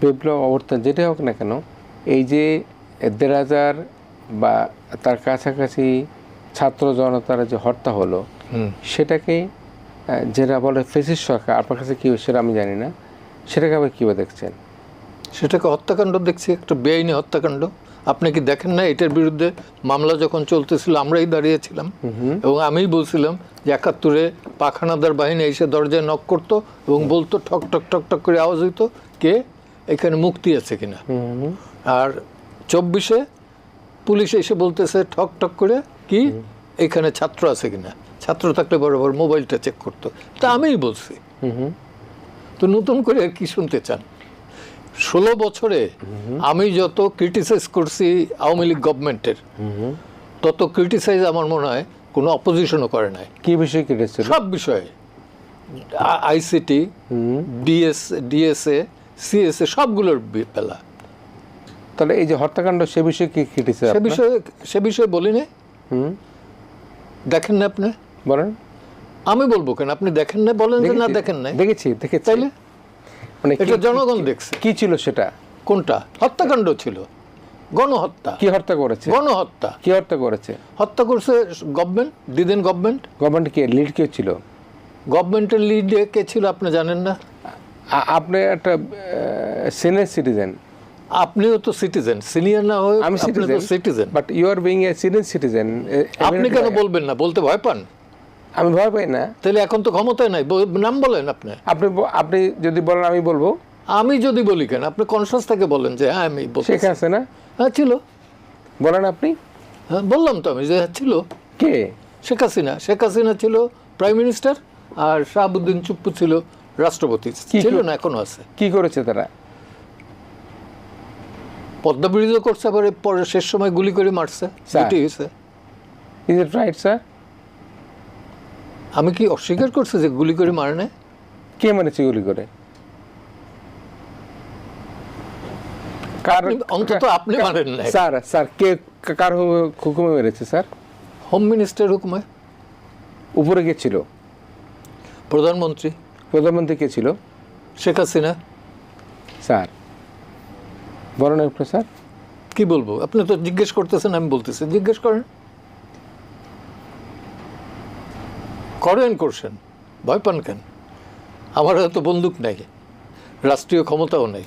বিপ্লব অবর্তন যেটাই হোক না কেন এই যে দেড় হাজার বা তার কাছাকাছি ছাত্র জনতার যে হত্যা হলো সেটাকে যেটা বলে ফেসিস সরকার আপনার কাছে কী সেটা আমি জানি না সেটাকে আবার কীভাবে দেখছেন? সেটাকে হত্যাকাণ্ড দেখছি একটা বেআইনি হত্যাকাণ্ড। আপনি কি দেখেন না এটার বিরুদ্ধে মামলা যখন চলতেছিল আমরাই দাঁড়িয়েছিলাম। এবং আমিই বলছিলাম যে একাত্তরে পাখানাদার বাহিনী এসে দরজায় নক করতো এবং বলতো ঠক ঠক ঠক ঠক করে আওয়াজ হইতো কে এখানে মুক্তি আছে কিনা? আর চব্বিশে পুলিশ এসে বলতেছে ঠক ঠক করে কি এখানে ছাত্র আছে কিনা? ছাত্র থাকলে বরাবর মোবাইলটা চেক করতো। তা আমিই বলছি। তো নতুন করে আর কি শুনতে চান? ষোলো বছরে আমি যত ক্রিটিসাইজ করছি আওয়ামী লীগ গভর্নমেন্টের তত ক্রিটিসাইজ আমার মনে হয় কোনো অপোজিশনও করে নাই। কী বিষয় কেটেছিল সব বিষয়ে। আইসিটি ডিএস ডিএসএ সিএসএ সবগুলোর বেলা। তাহলে এই যে হত্যাকাণ্ড সে বিষয়ে কি কেটেছে সে বিষয়ে সে বিষয়ে বলি না। দেখেন না আপনি। বলেন। আমি বলব কেন? আপনি দেখেন না বলেন যে না দেখেন না। দেখেছি দেখেছি। তাইলে? মানে এটা জনগণ দেখছে। কি ছিল সেটা? কোনটা? হত্যাকাণ্ড ছিল। গণহত্যা। কি হত্যা করেছে? গণহত্যা। কি হত্যা করেছে? হত্যা করছে গভর্নমেন্ট দিদেন গভর্নমেন্ট। গভর্নমেন্ট কে লিড কে ছিল? গভর্নমেন্টের লিডে কে ছিল আপনি জানেন না? আপনি একটা সিনিয়র সিটিজেন আপনিও তো সিটিজেন সিনিয়র না হয়ে আমি citizen citizen but you are being a senior citizen আপনি কেন বলবেন না? বলতে ভয় পান? আমি ভয় পাই না। তাহলে এখন তো ক্ষমতায় নাই নাম বলেন আপনি। আপনি আপনি যদি বলেন আমি বলব। আমি যদি বলি কেন? আপনি কনসাস থেকে বলেন যে হ্যাঁ আমি শেখ না হ্যাঁ ছিল। বলেন আপনি। হ্যাঁ বললাম তো আমি যে হ্যাঁ, ছিল। কে? শেখ হাসিনা। শেখ হাসিনা ছিল প্রাইম মিনিস্টার আর শাহাবুদ্দিন চুপ্পু ছিল রাষ্ট্রপতি ছিল না এখনও আছে। কি করেছে তারা? পদ্মা ব্রিজও করছে আবার পরে শেষ সময় গুলি করে মারছে। স্যার। হয়েছে। ইজ ইট রাইট স্যার আমি কি অস্বীকার করছি যে গুলি করে মারে নাই? কে মেরেছে গুলি করে? কার অন্তত আপনি মারেন নাই। স্যার স্যার কে কার হুকুমে মেরেছে স্যার? হোম মিনিস্টার হুকুমে। উপরে কে ছিল প্রধানমন্ত্রী। প্রধানমন্ত্রী কে ছিল? শেখ হাসিনা। স্যার। বলেন একটু স্যার কি বলব? আপনি তো জিজ্ঞেস করতেছেন আমি বলতেছি। জিজ্ঞেস করেন। করেন করছেন। ভয় পান কেন? আমার হয়তো বন্দুক নাই। রাষ্ট্রীয় ক্ষমতাও নেই।